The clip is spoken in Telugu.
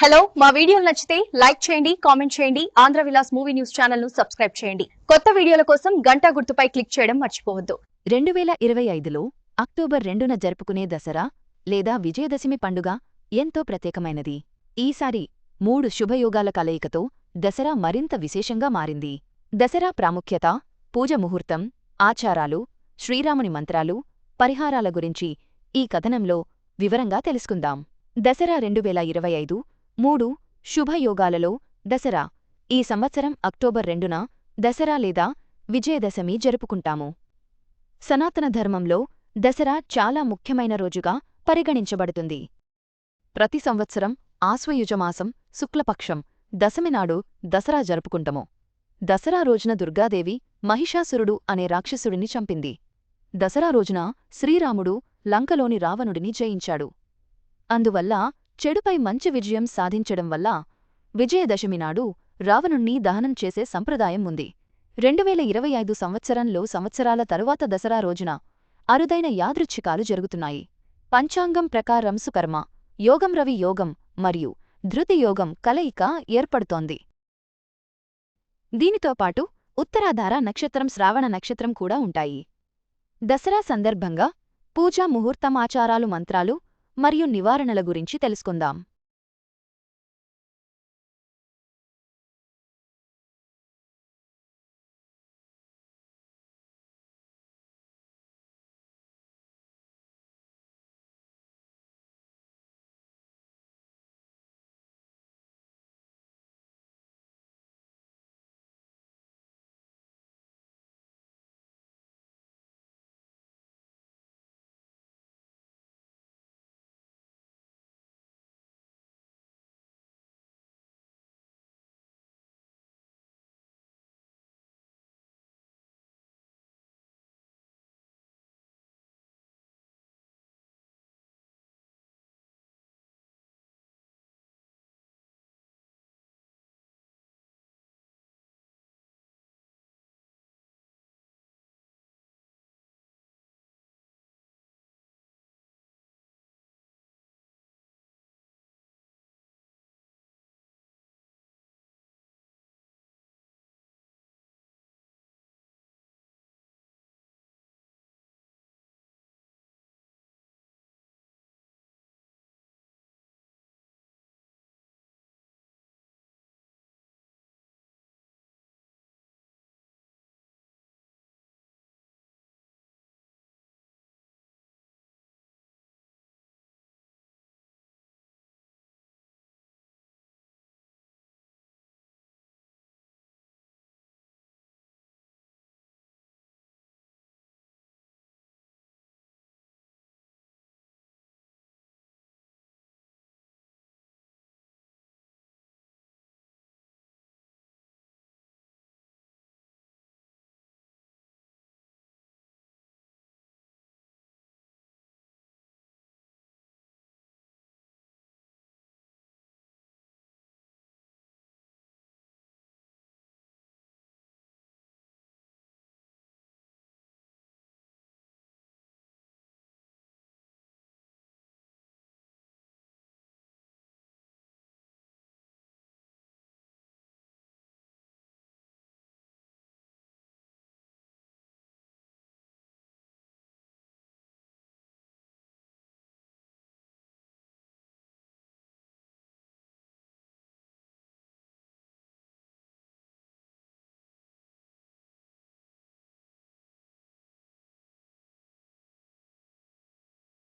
హలో మా వీడియోలు నచ్చితే లైక్ చేయండి కామెంట్ చేయండి ఆంధ్ర విలాస్ మూవీ న్యూస్ ఛానల్ను సబ్స్క్రైబ్ చేయండి. కొత్త వీడియోల కోసం గంట గుర్తుపై క్లిక్ చేయడం మర్చిపోవద్దు. రెండు వేల ఇరవై ఐదులో అక్టోబర్ రెండున జరుపుకునే దసరా లేదా విజయదశమి పండుగ ఎంతో ప్రత్యేకమైనది. ఈసారి మూడు శుభయోగాల కలయికతో దసరా మరింత విశేషంగా మారింది. దసరా ప్రాముఖ్యత పూజ ముహూర్తం ఆచారాలు శ్రీరాముని మంత్రాలు పరిహారాల గురించి ఈ కథనంలో వివరంగా తెలుసుకుందాం. దసరా రెండు వేల ఇరవై ఐదు మూడు శుభయోగాలలో దసరా. ఈ సంవత్సరం అక్టోబర్ రెండున దసరా లేదా విజయదశమి జరుపుకుంటాము. సనాతన ధర్మంలో దసరా చాలా ముఖ్యమైన రోజుగా పరిగణించబడుతుంది. ప్రతి సంవత్సరం ఆశ్వయుజమాసం శుక్లపక్షం దశమినాడు దసరా జరుపుకుంటాము. దసరా రోజున దుర్గాదేవి మహిషాసురుడు అనే రాక్షసుడిని చంపింది. దసరా రోజున శ్రీరాముడు లంకలోని రావణుడిని జయించాడు. అందువల్ల చెడుపై మంచి విజయం సాధించడం వల్ల విజయదశమి నాడు రావణుణ్ణి దహనం చేసే సంప్రదాయం ఉంది. రెండువేల ఇరవై ఐదు సంవత్సరంలో సంవత్సరాల తరువాత దసరా రోజున అరుదైన యాదృచ్ఛికాలు జరుగుతున్నాయి. పంచాంగం ప్రకారం సుకర్మ యోగం రవి యోగం మరియు ధృతియోగం కలయిక ఏర్పడుతోంది. దీనితో పాటు ఉత్తరాధార నక్షత్రం శ్రావణ నక్షత్రం కూడా ఉంటాయి. దసరా సందర్భంగా పూజా ముహూర్తం ఆచారాలు మంత్రాలు మరియు నివారణల గురించి తెలుసుకుందాం.